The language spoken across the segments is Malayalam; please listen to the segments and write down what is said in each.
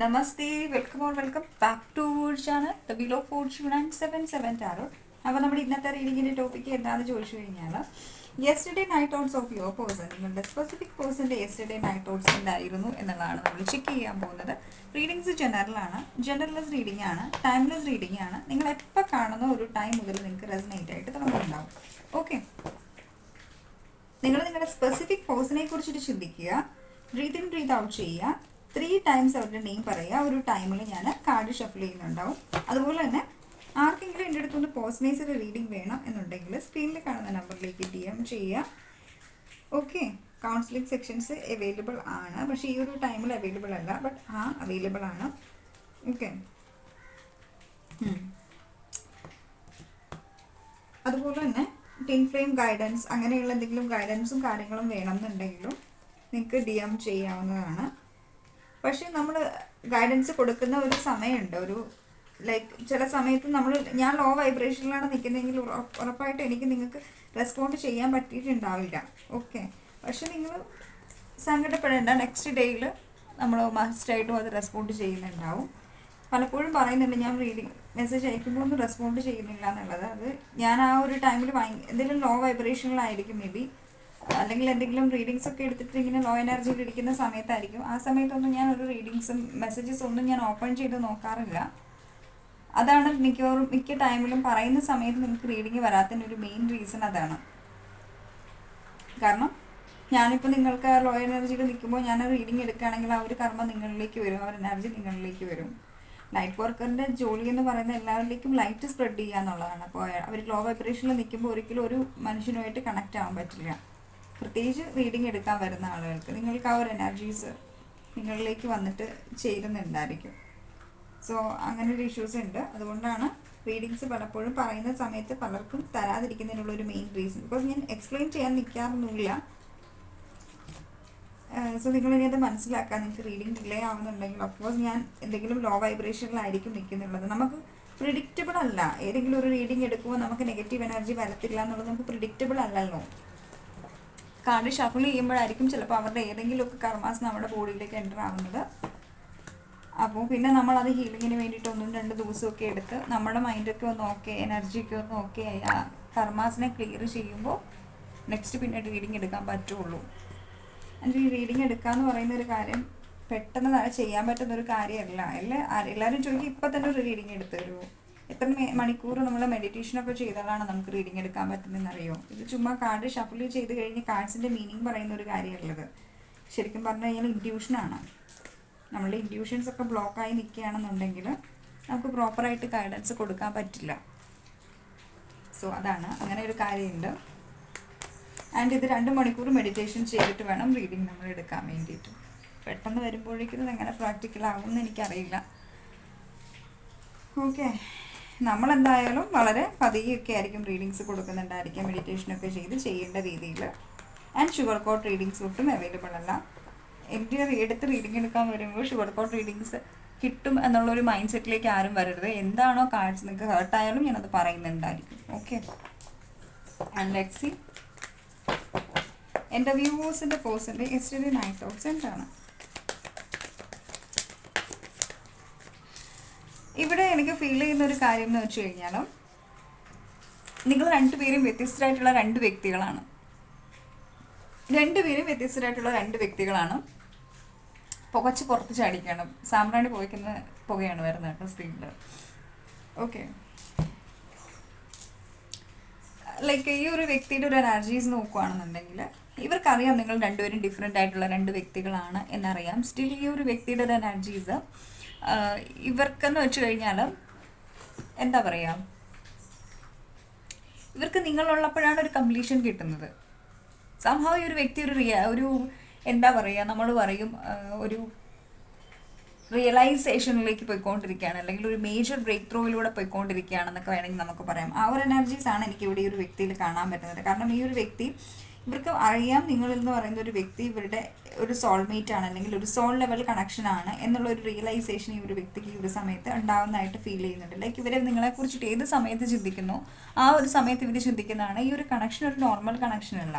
Namaste welcome or welcome back to channel the below fortune and seven seven tarot അപ്പോൾ നമ്മുടെ ഇന്നത്തെ റീഡിങ്ങിന്റെ ടോപ്പിക്ക് എന്താണെന്ന് ചോദിച്ചു കഴിഞ്ഞാൽ yesterday night thoughts of your person നിങ്ങളുടെ സ്പെസിഫിക് പേഴ്സന്റെ യെസ്റ്റർഡേ നൈറ്റ് ഔട്ട്സ് എന്തായിരുന്നു എന്നുള്ളതാണ് നമ്മൾ ചെക്ക് ചെയ്യാൻ പോകുന്നത്. റീഡിങ്സ് ജനറലാണ് ജനറൽലെസ് റീഡിംഗ് ആണ് ടൈംലെസ് റീഡിംഗ് ആണ്. നിങ്ങൾ എപ്പോൾ കാണുന്ന ഒരു ടൈം മുതൽ നിങ്ങൾക്ക് റെസനേറ്റ് ആയിട്ട് തുടങ്ങുന്നുണ്ടാവും ഓക്കെ നിങ്ങൾ നിങ്ങളുടെ സ്പെസിഫിക് പേഴ്സണെ കുറിച്ചിട്ട് ചിന്തിക്കുക ബ്രീത്ത് ഇൻ ബ്രീത്ത് ഔട്ട് ചെയ്യുക. ത്രീ ടൈംസ് അവരുടെ നെയിം പറയുക. ഒരു ടൈമിൽ ഞാൻ കാർഡ് ഷഫിൽ ചെയ്യുന്നുണ്ടാവും. അതുപോലെ തന്നെ ആർക്കെങ്കിലും എന്റെ അടുത്തുനിന്ന് പേഴ്സണൈസ്ഡ് റീഡിംഗ് വേണം എന്നുണ്ടെങ്കിൽ സ്ക്രീനിൽ കാണുന്ന നമ്പറിലേക്ക് ഡി എം ചെയ്യുക. ഓക്കെ കൗൺസിലിംഗ് സെക്ഷൻസ് അവൈലബിൾ ആണ്. പക്ഷേ ഈ ഒരു ടൈമിൽ അവൈലബിൾ അല്ല ബട്ട് ആ അവൈലബിൾ ആണ്. ഓക്കെ അതുപോലെ തന്നെ ടിൻ ഫ്രെയിം ഗൈഡൻസ് അങ്ങനെയുള്ള എന്തെങ്കിലും ഗൈഡൻസും കാര്യങ്ങളും വേണമെന്നുണ്ടെങ്കിലും നിങ്ങൾക്ക് ഡി എം ചെയ്യാവുന്നതാണ്. പക്ഷേ നമ്മൾ ഗൈഡൻസ് കൊടുക്കുന്ന ഒരു സമയമുണ്ട്. ഒരു ലൈക്ക് ചില സമയത്ത് നമ്മൾ ഞാൻ ലോ വൈബ്രേഷനിലാണ് നിൽക്കുന്നതെങ്കിൽ ഉറപ്പ് ഉറപ്പായിട്ട് എനിക്ക് നിങ്ങൾക്ക് റെസ്പോണ്ട് ചെയ്യാൻ പറ്റിയിട്ടുണ്ടാവില്ല. ഓക്കെ പക്ഷെ നിങ്ങൾ സങ്കടപ്പെടേണ്ട നെക്സ്റ്റ് ഡേയിൽ നമ്മൾ മസ്റ്റായിട്ടും അത് റെസ്പോണ്ട് ചെയ്യുന്നുണ്ടാവും. പലപ്പോഴും പറയുന്നുണ്ട് ഞാൻ റീഡിങ് മെസ്സേജ് അയക്കുമ്പോൾ ഒന്നും റെസ്പോണ്ട് ചെയ്യുന്നില്ല എന്നുള്ളത്. അത് ഞാൻ ആ ഒരു ടൈമിൽ ഭയങ്കര എന്തെങ്കിലും ലോ വൈബ്രേഷനിലായിരിക്കും മേ ബി അല്ലെങ്കിൽ എന്തെങ്കിലും റീഡിങ്സ് ഒക്കെ എടുത്തിട്ട് ഇങ്ങനെ ലോ എനർജിയിൽ ഇരിക്കുന്ന സമയത്തായിരിക്കും. ആ സമയത്തൊന്നും ഞാൻ ഒരു റീഡിങ്സും മെസ്സേജസ് ഒന്നും ഞാൻ ഓപ്പൺ ചെയ്ത് നോക്കാറില്ല. അതാണ് മിക്കവാറും മിക്ക ടൈമിലും പറയുന്ന സമയത്ത് നിങ്ങൾക്ക് റീഡിങ് വരാത്തതിന് ഒരു മെയിൻ റീസൺ അതാണ്. കാരണം ഞാനിപ്പോൾ നിങ്ങൾക്ക് ലോ എനർജിയിൽ നിൽക്കുമ്പോൾ ഞാൻ റീഡിങ് എടുക്കുകയാണെങ്കിൽ ആ ഒരു കർമ്മം നിങ്ങളിലേക്ക് വരും ആ ഒരു എനർജി നിങ്ങളിലേക്ക് വരും. ലൈറ്റ് വർക്കറിന്റെ ജോലി എന്ന് പറയുന്ന എല്ലാവരിലേക്കും ലൈറ്റ് സ്പ്രെഡ് ചെയ്യുക എന്നുള്ളതാണ്. അപ്പോൾ അവർ ലോ വൈബ്രേഷനിൽ നിൽക്കുമ്പോൾ ഒരിക്കലും ഒരു മനുഷ്യനുമായിട്ട് കണക്റ്റ് ആവാൻ പറ്റില്ല. പ്രത്യേകിച്ച് റീഡിംഗ് എടുക്കാൻ വരുന്ന ആളുകൾക്ക് നിങ്ങൾക്ക് ആ ഒരു എനർജീസ് നിങ്ങളിലേക്ക് വന്നിട്ട് ചേരുന്നുണ്ടായിരിക്കും. സോ അങ്ങനെ ഒരു ഇഷ്യൂസ് ഉണ്ട്. അതുകൊണ്ടാണ് റീഡിങ്സ് പലപ്പോഴും പറയുന്ന സമയത്ത് പലർക്കും തരാതിരിക്കുന്നതിനുള്ള ഒരു മെയിൻ റീസൺ ബിക്കോസ് ഞാൻ എക്സ്പ്ലെയിൻ ചെയ്യാൻ നിൽക്കാറൊന്നുമില്ല സോ നിങ്ങൾ ഇനി അത് മനസ്സിലാക്കാൻ നിങ്ങൾക്ക് റീഡിങ് ഡിലേ ആവുന്നുണ്ടെങ്കിൽ അഫ്കോഴ്സ് ഞാൻ എന്തെങ്കിലും ലോ വൈബ്രേഷനിലായിരിക്കും നിൽക്കുന്നുള്ളത്. നമുക്ക് പ്രിഡിക്റ്റബിൾ അല്ല. ഏതെങ്കിലും ഒരു റീഡിങ് എടുക്കുമ്പോൾ നമുക്ക് നെഗറ്റീവ് എനർജി വരത്തില്ല എന്നുള്ളത് നമുക്ക് പ്രിഡിക്റ്റബിൾ അല്ലല്ലോ. കാർഡ് ഷഫിൾ ചെയ്യുമ്പോഴായിരിക്കും ചിലപ്പോൾ അവരുടെ ഏതെങ്കിലും ഒക്കെ കർമാസ് നമ്മുടെ ബോഡിയിലേക്ക് എന്റർ ആവുന്നത്. അപ്പോൾ പിന്നെ നമ്മൾ അത് ഹീലിങ്ങിന് വേണ്ടിയിട്ട് ഒന്നും രണ്ട് ദിവസമൊക്കെ എടുത്ത് നമ്മുടെ മൈൻഡൊക്കെ ഒന്ന് ഓക്കെ എനർജിയൊക്കെ ഒന്ന് ഓക്കെ ആയി. ആ കർമാസിനെ ക്ലിയർ ചെയ്യുമ്പോൾ നെക്സ്റ്റ് പിന്നെ റീഡിങ് എടുക്കാൻ പറ്റുള്ളൂ. എന്റെ ഈ റീഡിങ് എടുക്കുക എന്ന് പറയുന്ന ഒരു കാര്യം പെട്ടെന്ന് ചെയ്യാൻ പറ്റുന്ന ഒരു കാര്യമല്ല എല്ലാ എല്ലാവരും ചോദിക്കും ഇപ്പം തന്നെ ഒരു റീഡിങ് എടുത്തു തരുമോ? എത്ര മണിക്കൂർ നമ്മൾ മെഡിറ്റേഷൻ ഒക്കെ ചെയ്താലാണ് നമുക്ക് റീഡിങ് എടുക്കാൻ പറ്റുന്നതെന്ന് അറിയോ ഇത് ചുമ്മാ കാർഡ് ഷഫിൾ ചെയ്ത് കഴിഞ്ഞ് കാർഡ്സിന്റെ മീനിങ് പറയുന്ന ഒരു കാര്യമുള്ളത് ശരിക്കും പറഞ്ഞു കഴിഞ്ഞാൽ ഇൻഡ്യൂഷനാണ് നമ്മളുടെ ഇൻഡ്യൂഷൻസ് ഒക്കെ ബ്ലോക്ക് ആയി നിൽക്കുകയാണെന്നുണ്ടെങ്കിൽ നമുക്ക് പ്രോപ്പറായിട്ട് ഗൈഡൻസ് കൊടുക്കാൻ പറ്റില്ല. സോ അതാണ്. അങ്ങനെ ഒരു കാര്യമുണ്ട്. ആൻഡ് ഇത് രണ്ട് മണിക്കൂർ മെഡിറ്റേഷൻ ചെയ്തിട്ട് വേണം റീഡിങ് നമ്മൾ എടുക്കാൻ വേണ്ടിയിട്ട്. പെട്ടെന്ന് വരുമ്പോഴേക്കും ഇത് എങ്ങനെ പ്രാക്ടിക്കൽ ആകുമെന്ന് എനിക്കറിയില്ല. ഓക്കെ നമ്മളെന്തായാലും വളരെ പതിയൊക്കെ ആയിരിക്കും റീഡിങ്സ് കൊടുക്കുന്നുണ്ടായിരിക്കാം മെഡിറ്റേഷനൊക്കെ ചെയ്ത് ചെയ്യേണ്ട രീതിയിൽ. ആൻഡ് ഷുഗർ കോട്ട് റീഡിങ്സ് ഒട്ടും അവൈലബിൾ അല്ല. എന്റെ എടുത്ത് റീഡിങ് എടുക്കാൻ വരുമ്പോൾ ഷുഗർ കോട്ട് റീഡിങ്സ് കിട്ടും എന്നുള്ളൊരു മൈൻഡ് സെറ്റിലേക്ക് ആരും വരരുത്. എന്താണോ കാർഡ്സ് നിങ്ങൾക്ക് ഹേർട്ടായാലും ഞാനത് പറയുന്നുണ്ടായിരിക്കും. ഓക്കെ ആൻഡ് ലെക്സി എന്റെ വ്യൂവേഴ്സിന്റെ പേഴ്സന്റെ എസ്റ്റഡി നൈറ്റ് തൗസൻഡ് എന്താണ് ഇവിടെ എനിക്ക് ഫീൽ ചെയ്യുന്ന ഒരു കാര്യം എന്ന് വെച്ച് കഴിഞ്ഞാൽ നിങ്ങൾ രണ്ടുപേരും വ്യത്യസ്തരായിട്ടുള്ള രണ്ട് വ്യക്തികളാണ്. രണ്ടുപേരും വ്യത്യസ്തരായിട്ടുള്ള രണ്ട് വ്യക്തികളാണ്. പുകച്ച് പുറത്ത് ചാടിക്കാണ്. സാമ്പ്രാണി പുകയ്ക്കുന്ന പുകയാണ് വരുന്നത് കേട്ടോ സ്ക്രീനിൽ ഓക്കെ ലൈക്ക് ഈ ഒരു വ്യക്തിയുടെ ഒരു എനർജീസ് നോക്കുകയാണെന്നുണ്ടെങ്കിൽ ഇവർക്കറിയാം നിങ്ങൾ രണ്ടുപേരും ഡിഫറെന്റ് ആയിട്ടുള്ള രണ്ട് വ്യക്തികളാണ് എന്നറിയാം. സ്റ്റിൽ ഈ ഒരു വ്യക്തിയുടെ ഒരു എനർജീസ് ഇവർക്കെന്ന് വെച്ച് കഴിഞ്ഞാൽ എന്താ പറയുക ഇവർക്ക് നിങ്ങളുള്ളപ്പോഴാണ് ഒരു കംപ്ലീഷൻ കിട്ടുന്നത്. സംഭവം ഈ ഒരു വ്യക്തി ഒരു റിയ ഒരു എന്താ പറയുക നമ്മൾ പറയും ഒരു റിയലൈസേഷനിലേക്ക് പോയിക്കൊണ്ടിരിക്കുകയാണ്. അല്ലെങ്കിൽ ഒരു മേജർ ബ്രേക്ക് ത്രൂയിലൂടെ പോയിക്കൊണ്ടിരിക്കുകയാണെന്നൊക്കെ വേണമെങ്കിൽ നമുക്ക് പറയാം. ആ ഒരു എനർജീസ് ആണ് എനിക്ക് ഇവിടെ ഈ ഒരു വ്യക്തിയിൽ കാണാൻ പറ്റുന്നത്. കാരണം ഈ ഒരു വ്യക്തി ഇവർക്ക് അറിയാം നിങ്ങൾ എന്ന് പറയുന്ന ഒരു വ്യക്തി ഇവരുടെ ഒരു സോൾമേറ്റ് ആണ് അല്ലെങ്കിൽ ഒരു സോൾ ലെവൽ കണക്ഷൻ ആണ് എന്നുള്ള ഒരു റിയലൈസേഷൻ ഈ ഒരു വ്യക്തിക്ക് ഈ ഒരു സമയത്ത് ഉണ്ടാവുന്നതായിട്ട് ഫീൽ ചെയ്യുന്നുണ്ട്. ലൈക്ക് ഇവരെ നിങ്ങളെ കുറിച്ചിട്ട് ഏത് സമയത്ത് ചിന്തിക്കുന്നു ആ ഒരു സമയത്ത് ഇവർ ചിന്തിക്കുന്നതാണ് ഈ ഒരു കണക്ഷൻ ഒരു നോർമൽ കണക്ഷൻ അല്ല.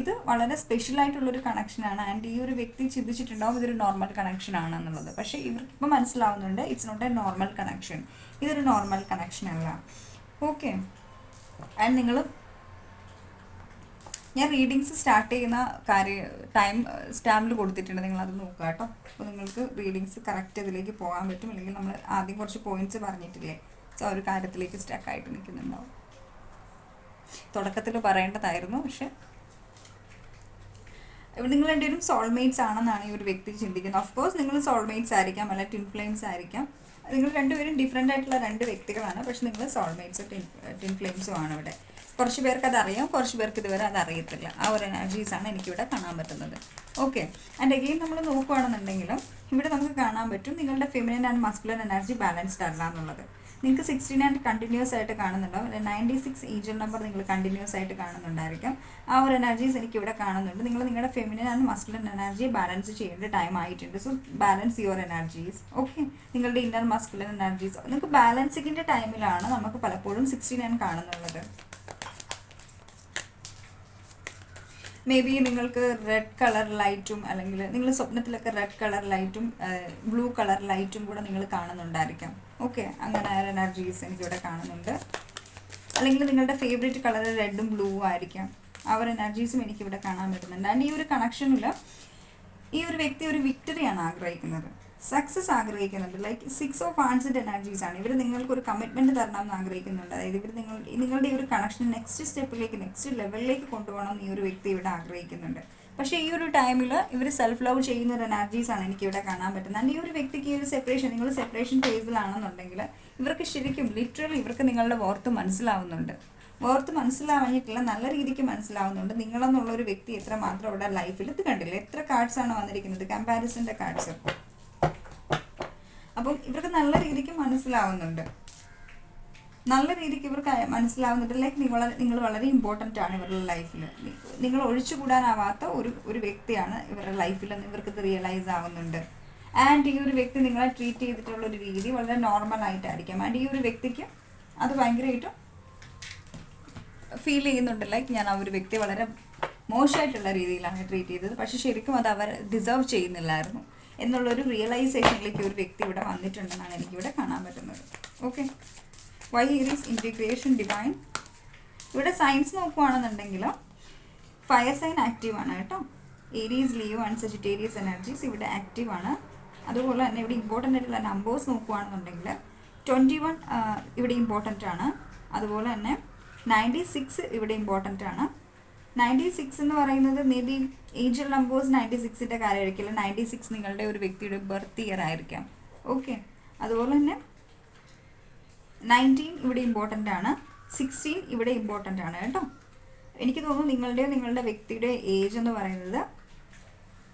ഇത് വളരെ സ്പെഷ്യൽ ആയിട്ടുള്ള ആയിട്ടുള്ളൊരു കണക്ഷനാണ് ആൻഡ് ഈ ഒരു വ്യക്തി ചിന്തിച്ചിട്ടുണ്ടാവും ഇതൊരു നോർമൽ കണക്ഷൻ ആണ് എന്നുള്ളത്. പക്ഷേ ഇപ്പം മനസ്സിലാവുന്നുണ്ട് it's not a normal connection ഇതൊരു നോർമൽ കണക്ഷൻ അല്ല. ഓക്കെ ആൻഡ് നിങ്ങൾ ഞാൻ റീഡിങ്സ് സ്റ്റാർട്ട് ചെയ്യുന്ന കാര്യം ടൈം സ്റ്റാമ്പിൽ കൊടുത്തിട്ടുണ്ട്. നിങ്ങളത് നോക്കുക കേട്ടോ. അപ്പോൾ നിങ്ങൾക്ക് റീഡിങ്സ് കറക്റ്റ് ഇതിലേക്ക് പോകാൻ പറ്റും. അല്ലെങ്കിൽ നമ്മൾ ആദ്യം കുറച്ച് പോയിന്റ്സ് പറഞ്ഞിട്ടില്ലേ? സോ ഒരു കാര്യത്തിലേക്ക് സ്റ്റക്ക് ആയിട്ട് നിൽക്കുന്നുണ്ടാവും. തുടക്കത്തിൽ പറയേണ്ടതായിരുന്നു. പക്ഷെ നിങ്ങൾ രണ്ടുപേരും സോൾമേറ്റ്സ് ആണെന്നാണ് ഈ ഒരു വ്യക്തി ചിന്തിക്കുന്നത്. ഓഫ് കോഴ്സ് നിങ്ങൾ സോൾമേറ്റ്സ് ആയിരിക്കാം അല്ല ട്വിൻ ഫ്ലെയിംസ് ആയിരിക്കാം. നിങ്ങൾ രണ്ടുപേരും ഡിഫറെന്റ് ആയിട്ടുള്ള രണ്ട് വ്യക്തികളാണ്. പക്ഷെ നിങ്ങൾ സോൾമേറ്റ്സ് ടിൻ ട്വിൻ ഫ്ലെയിംസും ആണ് ഇവിടെ. കുറച്ച് പേർക്ക് അത് അറിയാം കുറച്ച് പേർക്ക് ഇതുവരെ അത് അറിയത്തില്ല. ആ ഒരു എനർജീസാണ് എനിക്കിവിടെ കാണാൻ പറ്റുന്നത്. ഓക്കെ ആൻഡ് അഗെയിൻ നമ്മൾ നോക്കുകയാണെന്നുണ്ടെങ്കിലും ഇവിടെ നമുക്ക് കാണാൻ പറ്റും നിങ്ങളുടെ feminine and muscular energy balanced അല്ല എന്നുള്ളത്. നിങ്ങൾക്ക് സിക്സ്റ്റി നയൻ കണ്ടിന്യൂസ് ആയിട്ട് കാണുന്നുണ്ടോ? അല്ലെ നയന്റി സിക്സ് ഏജൽ നമ്പർ നിങ്ങൾ കണ്ടിന്യൂസ് ആയിട്ട് കാണുന്നുണ്ടായിരിക്കും. ആ ഒരു എനർജീസ് എനിക്ക് ഇവിടെ കാണുന്നുണ്ട്. നിങ്ങൾ നിങ്ങളുടെ feminine and muscular energy balance ചെയ്യേണ്ട ടൈം ആയിട്ടുണ്ട്. So balance your energies okay നിങ്ങളുടെ ഇന്നർ മസ്കുലർ എനർജീസ് നിങ്ങൾക്ക് ബാലൻസിങ്ങിന്റെ ടൈമിലാണ് നമുക്ക് പലപ്പോഴും സിക്സ്റ്റി നയൻ കാണുന്നുള്ളത്. മേ ബി നിങ്ങൾക്ക് റെഡ് കളർ ലൈറ്റും അല്ലെങ്കിൽ നിങ്ങൾ സ്വപ്നത്തിലൊക്കെ റെഡ് കളർ ലൈറ്റും ബ്ലൂ കളർ ലൈറ്റും കൂടെ നിങ്ങൾ കാണുന്നുണ്ടായിരിക്കാം. ഓക്കെ അങ്ങനെ എനർജീസ് എനിക്കിവിടെ കാണുന്നുണ്ട്. അല്ലെങ്കിൽ നിങ്ങളുടെ ഫേവറേറ്റ് കളർ റെഡും ബ്ലൂ ആയിരിക്കാം. ആ ഒരു എനർജീസും എനിക്കിവിടെ കാണാൻ പറ്റുന്നുണ്ട്. ആൻഡ് ഈ ഒരു കണക്ഷനിൽ ഈ ഒരു വ്യക്തി ഒരു വിക്ടറിയാണ് ആഗ്രഹിക്കുന്നത്. സക്സസ് ആഗ്രഹിക്കുന്നുണ്ട്. Like six of wands energies ആണ്. ഇവർ നിങ്ങൾക്ക് ഒരു കമ്മിറ്റ്മെന്റ് തരണം എന്ന് ആഗ്രഹിക്കുന്നുണ്ട്. അതായത് ഇവർ നിങ്ങൾ നിങ്ങളുടെ ഈ ഒരു കണക്ഷൻ നെക്സ്റ്റ് സ്റ്റെപ്പിലേക്ക് നെക്സ്റ്റ് ലെവലിലേക്ക് കൊണ്ടുപോകണം എന്ന് ഈ ഒരു വ്യക്തി ഇവിടെ ആഗ്രഹിക്കുന്നുണ്ട്. പക്ഷേ ഈ ഒരു ടൈമിൽ ഇവർ സെൽഫ് ലവ് ചെയ്യുന്ന ഒരു എനർജീസ് ആണ് എനിക്ക് ഇവിടെ കാണാൻ പറ്റുന്നത്. ആൻഡ് ഈ ഒരു വ്യക്തിക്ക് ഈ ഒരു സെപ്പറേഷൻ നിങ്ങൾ സെപ്പറേഷൻ ഫേസിലാണെന്നുണ്ടെങ്കിൽ ഇവർക്ക് ശരിക്കും ലിറ്ററലി ഇവർക്ക് നിങ്ങളുടെ വോർത്ത് മനസ്സിലാവുന്നുണ്ട്. വോർത്ത് മനസ്സിലാവാഞ്ഞിട്ടില്ല നല്ല രീതിക്ക് മനസ്സിലാവുന്നുണ്ട്. നിങ്ങളെന്നുള്ള ഒരു വ്യക്തി എത്ര മാത്രം ഇവിടെ ലൈഫിൽ ഇത് കണ്ടില്ല? എത്ര കാർഡ്സ് ആണ് വന്നിരിക്കുന്നത്? കമ്പാരിസന്റെ കാർഡ്സ് അപ്പം ഇവർക്ക് നല്ല രീതിക്ക് മനസ്സിലാവുന്നുണ്ട്. നല്ല രീതിക്ക് ഇവർക്ക് മനസ്സിലാവുന്നുണ്ട്. ലൈക്ക് നിങ്ങൾ നിങ്ങൾ വളരെ ഇമ്പോർട്ടന്റ് ആണ് ഇവരുടെ ലൈഫിൽ നിങ്ങൾ ഒഴിച്ചുകൂടാനാവാത്ത ഒരു ഒരു വ്യക്തിയാണ് ഇവരുടെ ലൈഫിൽ ഇവർക്ക് റിയലൈസ് ആവുന്നുണ്ട്. ആൻഡ് ഈ ഒരു വ്യക്തി നിങ്ങളെ ട്രീറ്റ് ചെയ്തിട്ടുള്ള ഒരു രീതി വളരെ നോർമൽ ആയിട്ടായിരിക്കും. ആൻഡ് ഈ ഒരു വ്യക്തിക്ക് അത് ഭയങ്കരമായിട്ടും ഫീൽ ചെയ്യുന്നുണ്ട്. ലൈക്ക് ഞാൻ ആ ഒരു വ്യക്തി വളരെ മോശമായിട്ടുള്ള രീതിയിലാണ് ട്രീറ്റ് ചെയ്തത്. പക്ഷെ ശരിക്കും അത് അവർ ഡിസേർവ് ചെയ്യുന്നില്ലായിരുന്നു. എന്നുള്ളൊരു റിയലൈസേഷനിലേക്ക് ഒരു വ്യക്തി ഇവിടെ വന്നിട്ടുണ്ടെന്നാണ് എനിക്കിവിടെ കാണാൻ പറ്റുന്നത്. Okay why is integration divine ഇവിടെ സയൻസ് നോക്കുകയാണെന്നുണ്ടെങ്കിൽ ഫയർ സൈൻ ആക്റ്റീവ് ആണ് കേട്ടോ. Aries Leo and Sagittarius energies ഇവിടെ ആക്റ്റീവ് ആണ്. അതുപോലെ തന്നെ ഇവിടെ ഇമ്പോർട്ടന്റ് ആയിട്ടുള്ള നമ്പേഴ്സ് നോക്കുകയാണെന്നുണ്ടെങ്കിൽ ട്വന്റി വൺ ഇവിടെ ഇമ്പോർട്ടന്റ് ആണ്. അതുപോലെ തന്നെ നയന്റി സിക്സ് ഇവിടെ ഇമ്പോർട്ടന്റ് ആണ്. നയന്റി സിക്സ് എന്ന് പറയുന്നത് may be angel numbers ninety സിക്സിന്റെ കാര്യമായിരിക്കില്ല നയന്റി സിക്സ് നിങ്ങളുടെ ഒരു വ്യക്തിയുടെ ബർത്ത് ഇയർ ആയിരിക്കാം. ഓക്കെ അതുപോലെ തന്നെ നയന്റീൻ ഇവിടെ ഇമ്പോർട്ടന്റ് ആണ്. സിക്സ്റ്റീൻ ഇവിടെ ഇമ്പോർട്ടന്റ് ആണ് കേട്ടോ. എനിക്ക് തോന്നുന്നു നിങ്ങളുടെ നിങ്ങളുടെ വ്യക്തിയുടെ ഏജ് എന്ന് പറയുന്നത്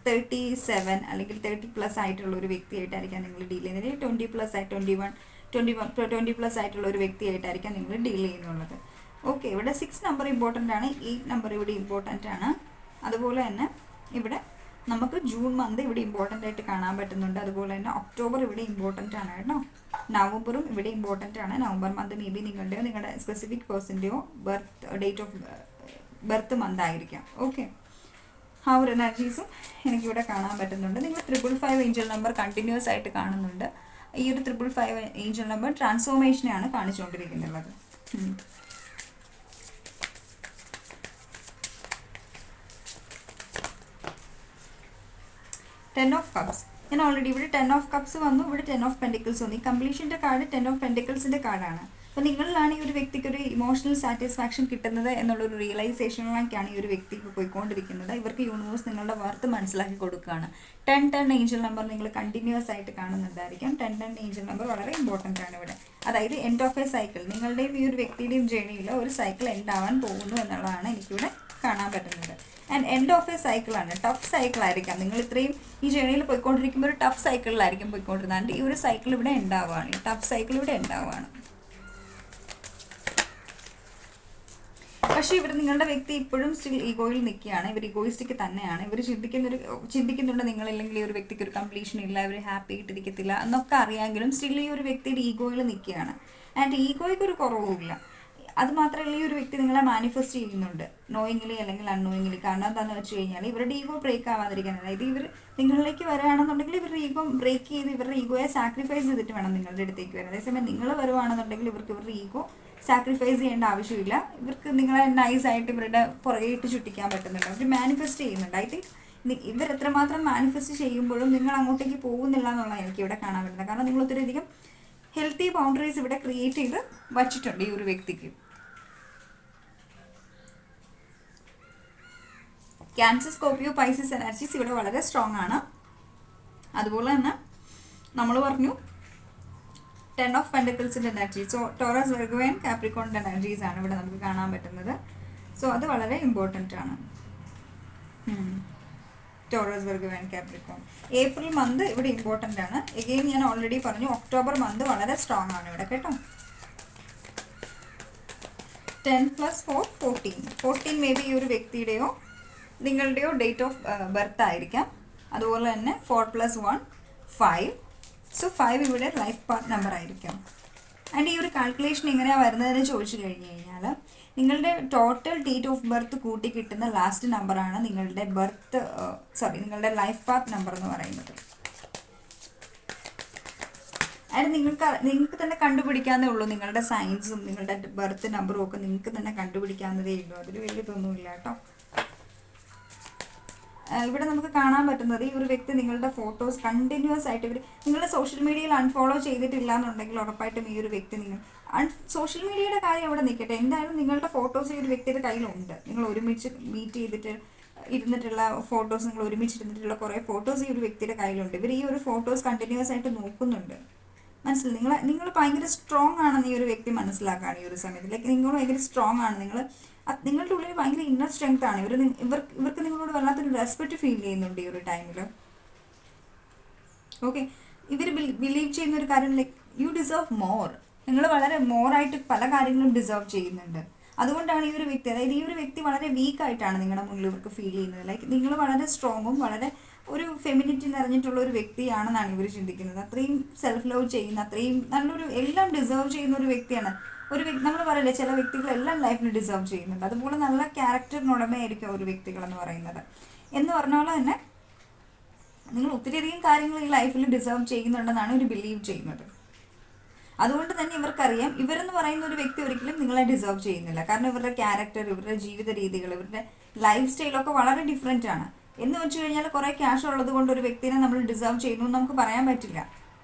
തേർട്ടി സെവൻ അല്ലെങ്കിൽ തേർട്ടി പ്ലസ് ആയിട്ടുള്ള ഒരു വ്യക്തിയായിട്ടായിരിക്കാം നിങ്ങൾ ഡീൽ ചെയ്യുന്നത്. ട്വന്റി പ്ലസ് ആയി twenty one twenty one twenty plus ആയിട്ടുള്ള ഒരു വ്യക്തിയായിട്ടായിരിക്കാം നിങ്ങൾ ഡീൽ ചെയ്യുന്നുള്ളത്. ഓക്കെ ഇവിടെ സിക്സ് നമ്പർ ഇമ്പോർട്ടന്റ് ആണ്. എയ്റ്റ് നമ്പർ ഇവിടെ ഇമ്പോർട്ടന്റ് ആണ്. അതുപോലെ തന്നെ ഇവിടെ നമുക്ക് ജൂൺ മന്ത് ഇവിടെ ഇമ്പോർട്ടന്റ് ആയിട്ട് കാണാൻ പറ്റുന്നുണ്ട്. അതുപോലെ തന്നെ ഒക്ടോബർ ഇവിടെ ഇമ്പോർട്ടന്റ് ആണ് കേട്ടോ. നവംബറും ഇവിടെ ഇമ്പോർട്ടന്റ് ആണ്. നവംബർ മന്ത് മേ ബി നിങ്ങളുടെയോ നിങ്ങളുടെ specific പേഴ്സന്റെയോ birth date of birth month ആയിരിക്കാം. ഓക്കെ ആ ഒരു എനർജീസും എനിക്കിവിടെ കാണാൻ പറ്റുന്നുണ്ട്. നിങ്ങൾ triple five angel number continuous ആയിട്ട് കാണുന്നുണ്ട്. ഈ ഒരു ട്രിപ്പിൾ ഫൈവ് ഏഞ്ചൽ നമ്പർ ട്രാൻസ്ഫോർമേഷനെയാണ് കാണിച്ചുകൊണ്ടിരിക്കുന്നുള്ളത് ടെൻ ഓഫ് കപ്സ് ഞാൻ ഓൾറെഡി ഇവിടെ ടെൻ ഓഫ് കപ്സ് വന്നു. ഇവിടെ ടെൻ ഓഫ് പെൻഡിക്കിൾസ് വന്നു. ഈ കംപ്ലീഷന്റെ കാർഡ് ടെൻ ഓഫ് പെൻഡിക്കിൾസിന്റെ കാർഡാണ് അപ്പോൾ നിങ്ങളിലാണ് ഈ ഒരു വ്യക്തിക്ക് ഒരു ഇമോഷണൽ സാറ്റിസ്ഫാക്ഷൻ കിട്ടുന്നത് എന്നുള്ളൊരു റിയലൈസേഷനിലേക്കാണ് ഈ ഒരു വ്യക്തി ഇപ്പോൾ പോയിക്കൊണ്ടിരിക്കുന്നത്. ഇവർക്ക് യൂണിവേഴ്സ് നിങ്ങളുടെ വർത്ത് മനസ്സിലാക്കി കൊടുക്കുകയാണ്. ടെൻ ടെൻ ഏഞ്ചൽ നമ്പർ നിങ്ങൾ കണ്ടിന്യൂസ് ആയിട്ട് കാണുന്നുണ്ടായിരിക്കാം ടെൻ ടെൻ ഏഞ്ചൽ നമ്പർ വളരെ ഇമ്പോർട്ടന്റ് ആണ് ഇവിടെ. അതായത് എൻഡ് ഓഫ് എ സൈക്കിൾ നിങ്ങളുടെയും ഈ ഒരു വ്യക്തിയുടെയും ജേണിയിൽ ഒരു സൈക്കിൾ എൻഡ് ആവാൻ പോകുന്നു എന്നുള്ളതാണ് എനിക്കിവിടെ കാണാൻ പറ്റുന്നത്. ആൻഡ് എൻഡ് ഓഫ് എ സൈക്കിളാണ് ടഫ് സൈക്കിൾ ആയിരിക്കാം. നിങ്ങൾ ഇത്രയും ഈ ജേണിയിൽ പോയിക്കൊണ്ടിരിക്കുമ്പോൾ ഒരു ടഫ് സൈക്കിളിലായിരിക്കും പോയിക്കൊണ്ടിരുന്നത്. ഈ ഒരു സൈക്കിൾ ഇവിടെ ഉണ്ടാവുകയാണ്. ഈ ടഫ് സൈക്കിൾ ഇവിടെ ഉണ്ടാവുകയാണ്. പക്ഷേ ഇവർ നിങ്ങളുടെ വ്യക്തി ഇപ്പോഴും സ്റ്റിൽ ഈഗോയിൽ നിൽക്കുകയാണ്. ഇവർ ഈഗോയിസ്റ്റിക് തന്നെയാണ്. ഇവർ ചിന്തിക്കുന്നൊരു ചിന്തിക്കുന്നുണ്ട് നിങ്ങളില്ലെങ്കിൽ ഈ ഒരു വ്യക്തിക്ക് ഒരു കംപ്ലീഷൻ ഇല്ല. ഇവർ ഹാപ്പി ആയിട്ടിരിക്കത്തില്ല. എന്നൊക്കെ അറിയാമെങ്കിലും സ്റ്റിൽ ഈ ഒരു വ്യക്തിയുടെ ഈഗോയിൽ നിൽക്കുകയാണ്. ആൻഡ് ഈഗോയ്ക്ക് ഒരു കുറവുമില്ല. അത് മാത്രമല്ല ഈ ഒരു വ്യക്തി നിങ്ങളെ മാനിഫെസ്റ്റ് ചെയ്യുന്നുണ്ട്. നോയിങ്ങിലി അല്ലെങ്കിൽ അൺനോയിങ്ങിലി കാരണം എന്താണെന്ന് വെച്ച് കഴിഞ്ഞാൽ ഇവരുടെ ഈഗോ ബ്രേക്ക് ആവാതിരിക്കാൻ അതായത് ഇവർ നിങ്ങളിലേക്ക് വരികയാണെന്നുണ്ടെങ്കിൽ ഇവരുടെ ഈഗോ ബ്രേക്ക് ചെയ്ത് ഇവരുടെ ഈഗോയെ സാക്രിഫൈസ് ചെയ്തിട്ട് വേണം നിങ്ങളുടെ അടുത്തേക്ക് വരാൻ. അതേസമയം നിങ്ങൾ വരുവാണെന്നുണ്ടെങ്കിൽ ഇവർക്ക് ഇവരുടെ ഈഗോ സാക്രിഫൈസ് ചെയ്യേണ്ട ആവശ്യമില്ല. ഇവർക്ക് നിങ്ങളെ നൈസായിട്ട് ഇവരുടെ പുറകെ ഇട്ട് ചുറ്റിക്കാൻ പറ്റുന്നുണ്ട്. അവർ മാനിഫെസ്റ്റ് ചെയ്യുന്നുണ്ട്. ഐ തിങ്ക് ഇവർ എത്രമാത്രം മാനിഫെസ്റ്റ് ചെയ്യുമ്പോഴും നിങ്ങൾ അങ്ങോട്ടേക്ക് പോകുന്നില്ല എന്നുള്ളതാണ് എനിക്ക് ഇവിടെ കാണാൻ പറ്റുന്നത്. കാരണം നിങ്ങൾ ഒത്തിരി അധികം ഹെൽത്തി ബൗണ്ടറീസ് ഇവിടെ ക്രിയേറ്റ് ചെയ്ത് വച്ചിട്ടുണ്ട് ഈ ഒരു വ്യക്തിക്ക്. ക്യാൻസർ സ്കോപ്പിയോ പൈസസ് എനർജീസ് ഇവിടെ വളരെ സ്ട്രോങ് ആണ്. അതുപോലെ തന്നെ നമ്മൾ പറഞ്ഞു ten of പെൻഡക്കിൾസിന്റെ energy so Taurus Virgo and കാപ്രിക്കോണിന്റെ energies ആണ് ഇവിടെ നമുക്ക് കാണാൻ പറ്റുന്നത്. സോ അത് വളരെ ഇമ്പോർട്ടന്റ് ആണ്. ടോറസ് വെർഗുവൻ കാപ്രിക്കോൺ ഏപ്രിൽ മന്ത് ഇവിടെ ഇമ്പോർട്ടന്റ് ആണ്. എഗെയിൻ ഞാൻ ഓൾറെഡി പറഞ്ഞു ഒക്ടോബർ മന്ത് വളരെ സ്ട്രോങ് ആണ് ഇവിടെ കേട്ടോ. Ten plus four fourteen fourteen may be ഈ ഒരു വ്യക്തിയുടെയോ നിങ്ങളുടെയോ ഡേറ്റ് ഓഫ് ബർത്ത് ആയിരിക്കാം. അതുപോലെ തന്നെ four plus one five so five ഇവിടെ ലൈഫ് പാർട്ട് നമ്പർ ആയിരിക്കും. ആൻഡ് ഈ ഒരു കാൽക്കുലേഷൻ എങ്ങനെയാണ് വരുന്നതെന്ന് ചോദിച്ചു കഴിഞ്ഞ് കഴിഞ്ഞാൽ നിങ്ങളുടെ ടോട്ടൽ ഡേറ്റ് ഓഫ് ബർത്ത് കൂട്ടി കിട്ടുന്ന ലാസ്റ്റ് നമ്പറാണ് നിങ്ങളുടെ ബർത്ത് സോറി നിങ്ങളുടെ ലൈഫ് പാത്ത് നമ്പർ എന്ന് പറയുന്നത്. ആൻഡ് നിങ്ങൾക്ക് നിങ്ങൾക്ക് തന്നെ കണ്ടുപിടിക്കാവുന്നേ ഉള്ളൂ. നിങ്ങളുടെ സയൻസും നിങ്ങളുടെ ബർത്ത് നമ്പറും ഒക്കെ നിങ്ങൾക്ക് തന്നെ കണ്ടുപിടിക്കാവുന്നതേ ഉള്ളൂ. അതിൽ വലിയ ഇതൊന്നുമില്ല കേട്ടോ. ഇവിടെ നമുക്ക് കാണാൻ പറ്റുന്നത് ഈ ഒരു വ്യക്തി നിങ്ങളുടെ ഫോട്ടോസ് കണ്ടിന്യൂസ് ആയിട്ട് ഇവർ നിങ്ങളുടെ സോഷ്യൽ മീഡിയയിൽ അൺഫോളോ ചെയ്തിട്ടില്ല എന്നുണ്ടെങ്കിൽ ഉറപ്പായിട്ടും ഈ ഒരു വ്യക്തി നിങ്ങൾ സോഷ്യൽ മീഡിയയുടെ കാര്യം അവിടെ നിൽക്കട്ടെ. എന്തായാലും നിങ്ങളുടെ ഫോട്ടോസ് ഈ ഒരു വ്യക്തിയുടെ കയ്യിലുണ്ട്. നിങ്ങൾ ഒരുമിച്ച് മീറ്റ് ചെയ്തിട്ട് ഇരുന്നിട്ടുള്ള ഫോട്ടോസ് നിങ്ങൾ ഒരുമിച്ച് ഇരുന്നിട്ടുള്ള കുറേ ഫോട്ടോസ് ഈ ഒരു വ്യക്തിയുടെ കയ്യിലുണ്ട്. ഇവർ ഈ ഒരു ഫോട്ടോസ് കണ്ടിന്യൂസ് ആയിട്ട് നോക്കുന്നുണ്ട്. മനസ്സിലായി? നിങ്ങൾ നിങ്ങൾ ഭയങ്കര സ്ട്രോങ് ആണെന്ന് ഈ ഒരു വ്യക്തി മനസ്സിലാക്കുകയാണ് ഈ ഒരു സമയത്ത്. ലൈക്ക് നിങ്ങൾ ഭയങ്കര സ്ട്രോങ് ആണ്. നിങ്ങൾ നിങ്ങളുടെ ഉള്ളിൽ ഭയങ്കര ഇന്നർ സ്ട്രെങ്ത് ആണ്. ഇവർ ഇവർ ഇവർക്ക് നിങ്ങളോട് വല്ലാത്തൊരു റെസ്പെക്ട് ഫീൽ ചെയ്യുന്നുണ്ട് ഈ ഒരു ടൈമിൽ ഓക്കെ ഇവർ ബിലീവ് ചെയ്യുന്ന ഒരു കാര്യം ലൈക്ക് യു ഡിസേർവ് മോർ നിങ്ങൾ വളരെ മോറായിട്ട് പല കാര്യങ്ങളും ഡിസേർവ് ചെയ്യുന്നുണ്ട്. അതുകൊണ്ടാണ് ഈ ഒരു വ്യക്തി അതായത് ഈ ഒരു വ്യക്തി വളരെ വീക്ക് ആയിട്ടാണ് നിങ്ങളുടെ മുന്നിൽ ഇവർക്ക് ഫീൽ ചെയ്യുന്നത്. ലൈക്ക് നിങ്ങൾ വളരെ സ്ട്രോങ്ങും വളരെ ഒരു ഫെമിനിറ്റി നിറഞ്ഞിട്ടുള്ള ഒരു വ്യക്തിയാണെന്നാണ് ഇവർ ചിന്തിക്കുന്നത്. അത്രയും സെൽഫ് ലവ് ചെയ്യുന്ന അത്രയും നല്ലൊരു എല്ലാം ഡിസേർവ് ചെയ്യുന്ന ഒരു വ്യക്തിയാണ്. ഒരു വ്യക്തി നമ്മൾ പറയില്ലേ ചില വ്യക്തികൾ എല്ലാം ലൈഫിൽ ഡിസേർവ് ചെയ്യുന്നുണ്ട്. അതുപോലെ നല്ല ക്യാരക്ടറിനുടമയായിരിക്കും ഒരു വ്യക്തികൾ എന്ന് പറയുന്നത്. എന്ന് പറഞ്ഞ പോലെ തന്നെ നിങ്ങൾ ഒത്തിരിയധികം കാര്യങ്ങൾ ഈ ലൈഫിൽ ഡിസേർവ് ചെയ്യുന്നുണ്ടെന്നാണ് ഒരു ബിലീവ് ചെയ്യുന്നത്. അതുകൊണ്ട് തന്നെ ഇവർക്കറിയാം ഇവരെന്ന് പറയുന്ന ഒരു വ്യക്തി ഒരിക്കലും നിങ്ങളെ ഡിസേർവ് ചെയ്യുന്നില്ല. കാരണം ഇവരുടെ ക്യാരക്ടർ ഇവരുടെ ജീവിത രീതികൾ ഇവരുടെ ലൈഫ് സ്റ്റൈലൊക്കെ വളരെ ഡിഫറെന്റ് ആണ്. എന്ന് വെച്ച് കഴിഞ്ഞാൽ കുറേ ക്യാഷ് ഉള്ളത് കൊണ്ട് ഒരു വ്യക്തിനെ നമ്മൾ ഡിസേർവ് ചെയ്യുന്നു എന്ന് നമുക്ക് പറയാൻ പറ്റില്ല.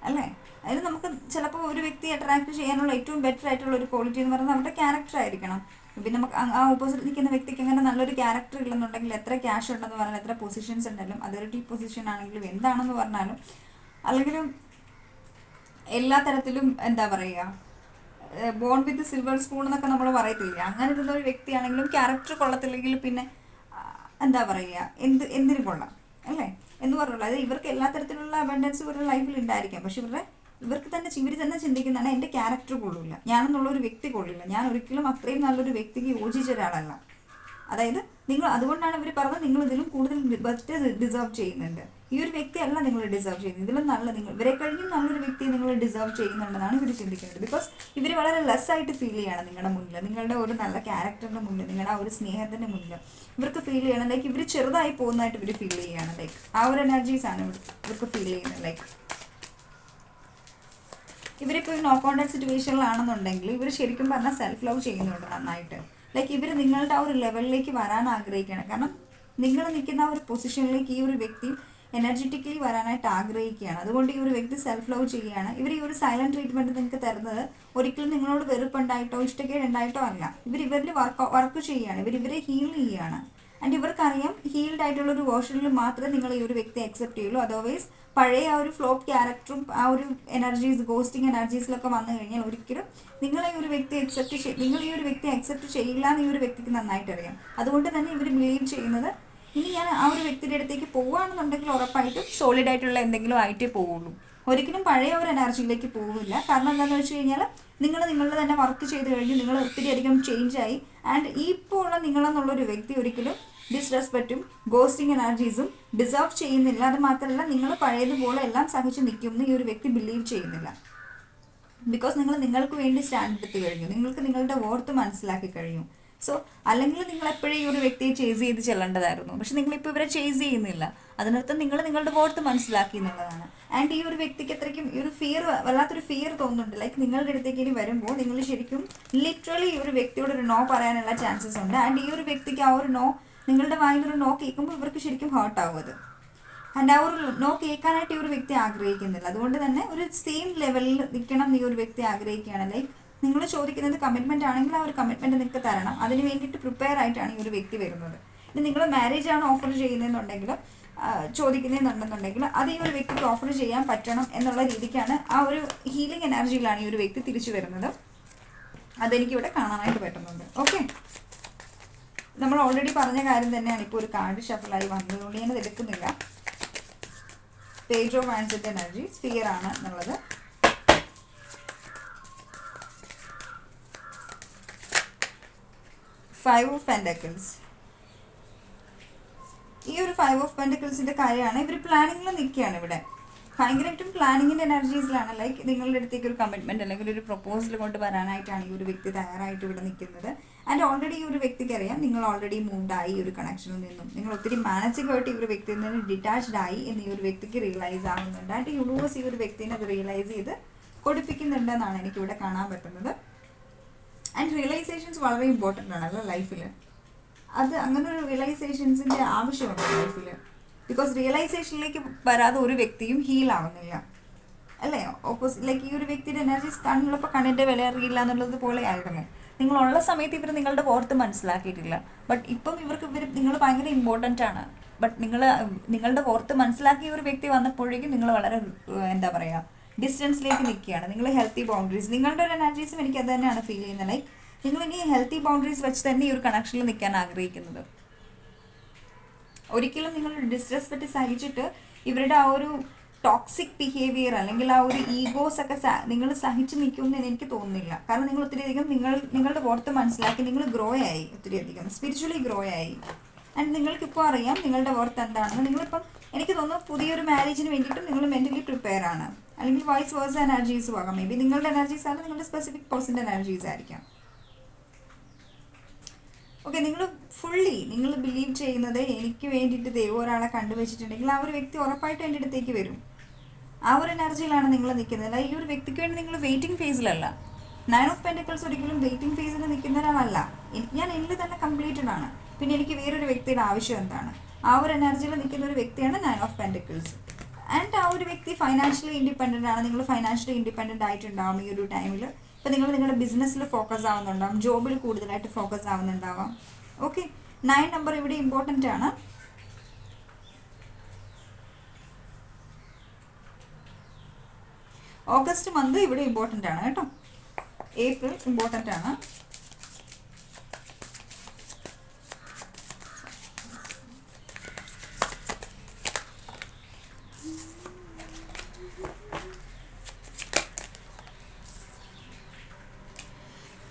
അല്ലേ? അതിന് നമുക്ക് ചിലപ്പോൾ ഒരു വ്യക്തി അട്രാക്ട് ചെയ്യാനുള്ള ഏറ്റവും ബെറ്റർ ആയിട്ടുള്ള ഒരു ക്വാളിറ്റി എന്ന് പറയുന്നത് നമ്മുടെ ക്യാരക്ടർ ആയിരിക്കണം. പിന്നെ നമുക്ക് ആ ഓപ്പോസിറ്റ് നിൽക്കുന്ന വ്യക്തിക്ക് അങ്ങനെ നല്ലൊരു ക്യാരക്ടർ ഇല്ലെന്നുണ്ടെങ്കിൽ എത്ര ക്യാഷ് ഉണ്ടെന്ന് പറഞ്ഞാൽ എത്ര പൊസിഷൻസ് ഉണ്ടെങ്കിലും അതൊരു ടീ പൊസിഷൻ ആണെങ്കിലും എന്താണെന്ന് പറഞ്ഞാലും അല്ലെങ്കിൽ എല്ലാ തരത്തിലും എന്താ പറയുക ബോൺ വിത്ത് സിൽവർ സ്പൂൺ എന്നൊക്കെ നമ്മൾ പറയത്തില്ല? അങ്ങനെ ഒരു വ്യക്തിയാണെങ്കിലും ക്യാരക്ടർ കൊള്ളത്തില്ലെങ്കിൽ പിന്നെ എന്താ പറയുക? എന്ത് എന്തിനു കൊള്ളാം? അല്ലേ? എന്ന് പറഞ്ഞുള്ളൂ അതായത് ഇവർക്ക് എല്ലാ തരത്തിലുള്ള അബൻഡൻസ് ഇവരുടെ ലൈഫിൽ ഉണ്ടായിരിക്കാം. പക്ഷെ ഇവരുടെ ഇവർക്ക് തന്നെ ഇവർ തന്നെ ചിന്തിക്കുന്നതാണ് എന്റെ ക്യാരക്ടർ കൊള്ളില്ല ഞാനെന്നുള്ള ഒരു വ്യക്തി കൊള്ളില്ല ഞാൻ ഒരിക്കലും അത്രയും നല്ലൊരു വ്യക്തിക്ക് യോജിച്ച ഒരാളല്ല. അതായത് നിങ്ങൾ അതുകൊണ്ടാണ് ഇവർ പറഞ്ഞത് നിങ്ങൾ ഇതിലും കൂടുതൽ ബെസ്റ്റ് ഡിസേർവ് ചെയ്യുന്നുണ്ട്. ഈ ഒരു വ്യക്തിയല്ല നിങ്ങൾ ഡിസേർവ് ചെയ്യുന്നത്. ഇതിലും നല്ല നിങ്ങൾ ഇവരെ കഴിഞ്ഞും നല്ലൊരു വ്യക്തിയെ നിങ്ങൾ ഡിസേർവ് ചെയ്യുന്നുണ്ടെന്നാണ് ഇവർ ചിന്തിക്കുന്നത്. ബിക്കോസ് ഇവർ വളരെ ലെസ് ആയിട്ട് ഫീൽ ചെയ്യണം നിങ്ങളുടെ മുന്നിൽ നിങ്ങളുടെ ഒരു നല്ല ക്യാരക്ടറിന്റെ മുന്നിൽ നിങ്ങളുടെ ആ ഒരു സ്നേഹത്തിന്റെ മുന്നിൽ ഇവർക്ക് ഫീൽ ചെയ്യണം. ലൈക്ക് ഇവർ ചെറുതായി പോകുന്നതായിട്ട് ഇവർ ഫീൽ ചെയ്യണം. ലൈക്ക് ആ ഒരു എനർജീസ് ആണ് ഇവർക്ക് ഫീൽ ചെയ്യുന്നത്. ലൈക്ക് ഇവരിപ്പോൾ നോ കോണ്ടാക്ട് സിറ്റുവേഷനിലാണെന്നുണ്ടെങ്കിൽ ഇവർ ശരിക്കും പറഞ്ഞാൽ സെൽഫ് ലവ് ചെയ്യുന്നുണ്ട് നന്നായിട്ട്. ലൈക്ക് ഇവർ നിങ്ങളുടെ ആ ഒരു ലെവലിലേക്ക് വരാൻ ആഗ്രഹിക്കുകയാണ്. കാരണം നിങ്ങൾ നിൽക്കുന്ന ആ ഒരു പൊസിഷനിലേക്ക് ഈ ഒരു വ്യക്തി എനർജറ്റിക്കലി വരാനായിട്ട് ആഗ്രഹിക്കുകയാണ്. അതുകൊണ്ട് ഈ ഒരു വ്യക്തി സെൽഫ് ലവ് ചെയ്യുകയാണ്. ഇവർ ഈ ഒരു സൈലന്റ് ട്രീറ്റ്മെന്റ് നിങ്ങൾക്ക് തരുന്നത് ഒരിക്കലും നിങ്ങളോട് വെറുപ്പുണ്ടായിട്ടോ ഇഷ്ടക്കേടുണ്ടായിട്ടോ അല്ല. ഇവർ ഇവരിൽ വർക്ക് വർക്ക് ചെയ്യുകയാണ്. ഇവർ ഇവരെ ഹീൽ ചെയ്യുകയാണ്. ആൻഡ് ഇവർക്കറിയാം ഹീൽഡ് ആയിട്ടുള്ള ഒരു വേർഷനിൽ മാത്രമേ നിങ്ങൾ ഈ ഒരു വ്യക്തി അക്സെപ്റ്റ് ചെയ്യുള്ളൂ. അതർവൈസ് പഴയ ആ ഒരു ഫ്ലോപ്പ് ക്യാരക്ടറും ആ ഒരു എനർജീസ് ഗോസ്റ്റിംഗ് എനർജീസിലൊക്കെ വന്നു കഴിഞ്ഞാൽ ഒരിക്കലും നിങ്ങളെ ഈ ഒരു വ്യക്തി അക്സെപ്റ്റ് നിങ്ങൾ ഈ ഒരു വ്യക്തി അക്സെപ്റ്റ് ചെയ്യില്ല എന്ന് ഈ ഒരു വ്യക്തിക്ക് നന്നായിട്ട് അറിയാം അതുകൊണ്ട് തന്നെ ഇവർ ബിലീവ് ചെയ്യുന്നത് ഇനി ഞാൻ ആ ഒരു വ്യക്തിയുടെ അടുത്തേക്ക് പോവുകയാണെന്നുണ്ടെങ്കിൽ ഉറപ്പായിട്ടും സോളിഡ് ആയിട്ടുള്ള എന്തെങ്കിലും ആയിട്ടേ പോവുള്ളൂ. ഒരിക്കലും പഴയ ഒരു എനർജിയിലേക്ക് പോവില്ല. കാരണം എന്താണെന്ന് വെച്ച് കഴിഞ്ഞാൽ നിങ്ങൾ നിങ്ങളുടെ തന്നെ വർക്ക് ചെയ്ത് കഴിഞ്ഞ് നിങ്ങൾ ഒത്തിരി അധികം ചേഞ്ച് ആയി. ആൻഡ് ഇപ്പോൾ ഉള്ള നിങ്ങളെന്നുള്ളൊരു വ്യക്തി ഒരിക്കലും ഡിസ്റെസ്പെക്റ്റും ഗോസ്റ്റിംഗ് എനർജീസും ഡിസേർവ് ചെയ്യുന്നില്ല. അത് മാത്രമല്ല നിങ്ങൾ പഴയതുപോലെ എല്ലാം സഹിച്ച് നിൽക്കുമെന്ന് ഈ ഒരു വ്യക്തി ബിലീവ് ചെയ്യുന്നില്ല. ബിക്കോസ് നിങ്ങൾ നിങ്ങൾക്ക് വേണ്ടി സ്റ്റാൻഡ് എടുത്ത് കഴിഞ്ഞു. നിങ്ങൾക്ക് നിങ്ങളുടെ വോർത്ത് മനസ്സിലാക്കി കഴിഞ്ഞു. സോ അല്ലെങ്കിൽ നിങ്ങൾ എപ്പോഴും ഈ ഒരു വ്യക്തിയെ ചേസ് ചെയ്ത് ചെല്ലേണ്ടതായിരുന്നു. പക്ഷെ നിങ്ങൾ നിങ്ങളിപ്പോൾ ഇവരെ ചേസ് ചെയ്യുന്നില്ല. അതിനർത്ഥം നിങ്ങൾ നിങ്ങളുടെ വോട്ട് മനസ്സിലാക്കി എന്നുള്ളതാണ്. ആൻഡ് ഈ ഒരു വ്യക്തിക്ക് അത്രയ്ക്കും ഈ ഒരു ഫിയർ വല്ലാത്തൊരു ഫിയർ തോന്നുന്നുണ്ട്. ലൈക്ക് നിങ്ങളുടെ അടുത്തേക്ക് ഇനി വരുമ്പോൾ നിങ്ങൾ ശരിക്കും ലിറ്ററലി ഈ ഒരു വ്യക്തിയോട് ഒരു നോ പറയാനുള്ള ചാൻസസ് ഉണ്ട്. ആൻഡ് ഈ ഒരു വ്യക്തിക്ക് ആ ഒരു നോ നിങ്ങളുടെ വായിൽ ഒരു നോ കേൾക്കുമ്പോൾ ഇവർക്ക് ശരിക്കും ഹേർട്ട് ആവുമത് ആൻഡ് ആ ഒരു നോ കേൾക്കാനായിട്ട് ഈ ഒരു വ്യക്തി ആഗ്രഹിക്കുന്നില്ല. അതുകൊണ്ട് തന്നെ ഒരു സെയിം ലെവലിൽ നിൽക്കണം ഈ ഒരു വ്യക്തി ആഗ്രഹിക്കുകയാണ്. ലൈക്ക് നിങ്ങൾ ചോദിക്കുന്നത് കമ്മിറ്റ്മെന്റ് ആണെങ്കിൽ ആ ഒരു കമ്മിറ്റ്മെന്റ് നിങ്ങൾക്ക് തരണം. അതിന് വേണ്ടിയിട്ട് പ്രിപ്പയർ ആയിട്ടാണ് ഈ ഒരു വ്യക്തി വരുന്നത്. ഇനി നിങ്ങൾ മാരേജ് ആണ് ഓഫർ ചെയ്യുന്നതെന്നുണ്ടെങ്കിൽ ചോദിക്കുന്നതെന്നുണ്ടെന്നുണ്ടെങ്കിൽ അത് ഈ ഒരു വ്യക്തിക്ക് ഓഫർ ചെയ്യാൻ പറ്റണം എന്നുള്ള രീതിക്കാണ് ആ ഒരു ഹീലിംഗ് എനർജിയിലാണ് ഈ ഒരു വ്യക്തി തിരിച്ചു വരുന്നത്. അതെനിക്കിവിടെ കാണാനായിട്ട് പറ്റുന്നുണ്ട്. ഓക്കെ നമ്മൾ ഓൾറെഡി പറഞ്ഞ കാര്യം തന്നെയാണ് ഇപ്പോൾ ഒരു കാർഡ് ഷഫിളായി വന്നതുകൊണ്ട് ഞാനത് എടുക്കുന്നില്ല. പേജ് ഓഫ് ആൻസറ്റ് എനർജി സ്പിയർ ആണ് എന്നുള്ളത്. ഫൈവ് ഓഫ് പെൻഡക്കിൾസ് ഈ ഒരു ഫൈവ് ഓഫ് പെൻഡക്കിൾസിന്റെ കാര്യമാണ് ഇവർ പ്ലാനിങ്ങിൽ നിൽക്കുകയാണ് ഇവിടെ. ഭയങ്കരമായിട്ടും പ്ലാനിങ്ങിന്റെ എനർജീസിലാണ് ലൈക്ക് നിങ്ങളുടെ അടുത്തേക്ക് ഒരു കമ്മിറ്റ്മെന്റ് അല്ലെങ്കിൽ ഒരു പ്രപ്പോസൽ കൊണ്ട് വരാനായിട്ടാണ് ഈ ഒരു വ്യക്തി തയ്യാറായിട്ട് ഇവിടെ നിൽക്കുന്നത്. ആൻഡ് ഓൾറെഡി ഈ ഒരു വ്യക്തിക്ക് അറിയാം നിങ്ങൾ ഓൾറെഡി മൂവ്ഡ് ആയി ഈ ഒരു കണക്ഷനിൽ നിന്നും. നിങ്ങൾ ഒത്തിരി മാനസികമായിട്ട് ഈ ഒരു വ്യക്തിയിൽ നിന്ന് ഡിറ്റാച്ച്ഡ് ആയി എന്ന് ഈ ഒരു വ്യക്തിക്ക് റിയലൈസ് ആവുന്നുണ്ട്. ആൻഡ് യൂണിവേഴ്സ് ഈ ഒരു വ്യക്തിനെ അത് റിയലൈസ് ചെയ്ത് കൊടുപ്പിക്കുന്നുണ്ടെന്നാണ് എനിക്കിവിടെ കാണാൻ പറ്റുന്നത്. ആൻഡ് റിയലൈസേഷൻസ് വളരെ ഇമ്പോർട്ടന്റ് ആണല്ലോ ലൈഫിൽ അത് അങ്ങനെ ഒരു റിയലൈസേഷൻസിന്റെ ആവശ്യമുണ്ട് ലൈഫിൽ ബിക്കോസ് റിയലൈസേഷനിലേക്ക് വരാതെ ഒരു വ്യക്തിയും ഹീൽ ആവുന്നില്ല. അല്ലേ? ഓപ്പോസ് ലൈക്ക് ഈ ഒരു വ്യക്തിയുടെ എനർജീസ് കണ്ണുള്ളപ്പോൾ കണ്ണിന്റെ വില അറിയില്ല എന്നുള്ളത് പോലെ ആയിരുന്നു നിങ്ങളുള്ള സമയത്ത് ഇവർ നിങ്ങളുടെ ഓർത്ത് മനസ്സിലാക്കിയിട്ടില്ല. ബട്ട് ഇപ്പം ഇവർക്ക് ഇവർ നിങ്ങൾ ഭയങ്കര ഇമ്പോർട്ടന്റ് ആണ്. ബട്ട് നിങ്ങൾ നിങ്ങളുടെ ഓർത്ത് മനസ്സിലാക്കിയ ഒരു വ്യക്തി വന്നപ്പോഴേക്കും നിങ്ങൾ വളരെ എന്താ പറയുക ഡിസ്റ്റൻസിലേക്ക് നിൽക്കുകയാണ്. നിങ്ങൾ ഹെൽത്തി ബൗണ്ടറീസ് നിങ്ങളുടെ ഒരു എനർജീസും എനിക്ക് അത് തന്നെയാണ് ഫീൽ ചെയ്യുന്നത്. ലൈക്ക് നിങ്ങൾ ഇനി ഹെൽത്തി ബൗണ്ടറീസ് വെച്ച് തന്നെ ഈ ഒരു കണക്ഷനിൽ നിൽക്കാൻ ആഗ്രഹിക്കുന്നത്. ഒരിക്കലും നിങ്ങൾ ഡിസ്റെസ്പെക്ട് സഹിച്ചിട്ട് ഇവരുടെ ആ ഒരു ടോക്സിക് ബിഹേവിയർ അല്ലെങ്കിൽ ആ ഒരു ഈഗോസ് ഒക്കെ നിങ്ങൾ സഹിച്ച് നിൽക്കുമെന്ന് എനിക്ക് തോന്നുന്നില്ല. കാരണം നിങ്ങൾ ഒത്തിരി അധികം നിങ്ങൾ നിങ്ങളുടെ പുറത്ത് മനസ്സിലാക്കി നിങ്ങൾ ഗ്രോ ആയി ഒത്തിരി അധികം. സ്പിരിച്വലി ഗ്രോ ആയി. ആൻഡ് നിങ്ങൾക്ക് ഇപ്പോൾ അറിയാം നിങ്ങളുടെ വർത്ത് എന്താണെന്ന്. നിങ്ങളിപ്പം എനിക്ക് തോന്നുന്നു പുതിയൊരു മാരേജിന് വേണ്ടിയിട്ടും നിങ്ങൾ മെന്റലി പ്രിപ്പയർ ആണ്. അല്ലെങ്കിൽ വോയിസ് വേഴ്സ് എനർജീസും ആകാം മേ ബി നിങ്ങളുടെ എനർജീസ് ആണ് നിങ്ങളുടെ സ്പെസിഫിക് പേഴ്സന്റെ എനർജീസ് ആയിരിക്കാം. ഓക്കെ നിങ്ങൾ ഫുള്ളി നിങ്ങൾ ബിലീവ് ചെയ്യുന്നത് എനിക്ക് വേണ്ടിയിട്ട് ദൈവം ഒരാളെ കണ്ടുവച്ചിട്ടുണ്ടെങ്കിൽ ആ ഒരു വ്യക്തി ഉറപ്പായിട്ട് എന്റെ അടുത്തേക്ക് വരും. ആ ഒരു എനർജിയിലാണ് നിങ്ങൾ നിൽക്കുന്നത്. അല്ല ഈ ഒരു വ്യക്തിക്ക് വേണ്ടി നിങ്ങൾ വെയിറ്റിംഗ് ഫേസിലല്ല നയൻ ഓഫ് പെന്റിക്കിൾസ് ഒരിക്കലും വെയിറ്റിംഗ് ഫേസിൽ നിൽക്കുന്ന ഒരാളല്ല ഞാൻ എന്നിൽ തന്നെ കംപ്ലീറ്റഡ് ആണ്. പിന്നെ എനിക്ക് വേറൊരു വ്യക്തിയുടെ ആവശ്യം എന്താണ്? ആ ഒരു എനർജിയിൽ നിൽക്കുന്ന ഒരു വ്യക്തിയാണ് നയൻ ഓഫ് പെന്റിക്കിൾസ് ആൻഡ് ആ ഒരു വ്യക്തി ഫൈനാൻഷ്യലി ഇൻഡിപെൻഡന്റ് ആണ്. നിങ്ങൾ ഫൈനാൻഷ്യലി ഇൻഡിപെൻഡന്റ് ആയിട്ടുണ്ടാവും ഈ ഒരു ടൈമിൽ ഇപ്പം നിങ്ങൾ നിങ്ങളുടെ ബിസിനസ്സിൽ ഫോക്കസ് ആവുന്നുണ്ടാവും. ജോബിൽ കൂടുതലായിട്ട് ഫോക്കസ് ആവുന്നുണ്ടാവാം. ഓക്കെ നയൻ നമ്പർ ഇവിടെ ഇമ്പോർട്ടന്റ് ആണ്. ഓഗസ്റ്റ് മന്ത് ഇവിടെ ഇമ്പോർട്ടന്റ് ആണ് കേട്ടോ. ഏപ്രിൽ ഇമ്പോർട്ടന്റ് ആണ്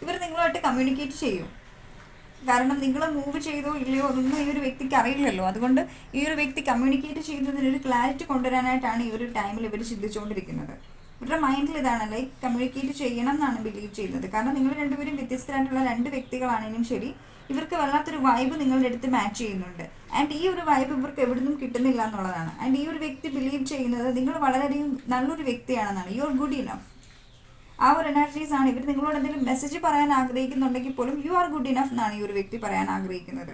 ഇവർ നിങ്ങളുമായിട്ട് കമ്മ്യൂണിക്കേറ്റ് ചെയ്യും. കാരണം നിങ്ങൾ മൂവ് ചെയ്തോ ഇല്ലയോ ഒന്നും ഈ ഒരു വ്യക്തിക്ക് അറിയില്ലല്ലോ. അതുകൊണ്ട് ഈ ഒരു വ്യക്തി കമ്മ്യൂണിക്കേറ്റ് ചെയ്യുന്നതിന് ഒരു ക്ലാരിറ്റി കൊണ്ടുവരാനായിട്ടാണ് ഈ ഒരു ടൈമിൽ ഇവർ ചിന്തിച്ചുകൊണ്ടിരിക്കുന്നത് ഇവരുടെ മൈൻഡിൽ ഇതാണ് ലൈക്ക് കമ്മ്യൂണിക്കേറ്റ് ചെയ്യണം എന്നാണ് ബിലീവ് ചെയ്യുന്നത്. കാരണം നിങ്ങൾ രണ്ടുപേരും വ്യത്യസ്തരായിട്ടുള്ള രണ്ട് വ്യക്തികളാണെങ്കിലും ശരി ഇവർക്ക് വല്ലാത്തൊരു വൈബ് നിങ്ങളുടെ അടുത്ത് മാച്ച് ചെയ്യുന്നുണ്ട്. ആൻഡ് ഈ ഒരു വൈബ് ഇവർക്ക് എവിടുന്നും കിട്ടുന്നില്ല എന്നുള്ളതാണ്. ആൻഡ് ഈ ഒരു വ്യക്തി ബിലീവ് ചെയ്യുന്നത് നിങ്ങൾ വളരെയധികം നല്ലൊരു വ്യക്തിയാണെന്നാണ്. യു ആർ ഗുഡ് ഇനഫ് ആ ഒരു എനർജീസ് ആണ്. ഇവർ നിങ്ങളോട് എന്തെങ്കിലും മെസ്സേജ് പറയാൻ ആഗ്രഹിക്കുന്നുണ്ടെങ്കിൽ പോലും യു ആർ ഗുഡ് ഇനഫ് എന്നാണ് ഈ ഒരു വ്യക്തി പറയാൻ ആഗ്രഹിക്കുന്നത്.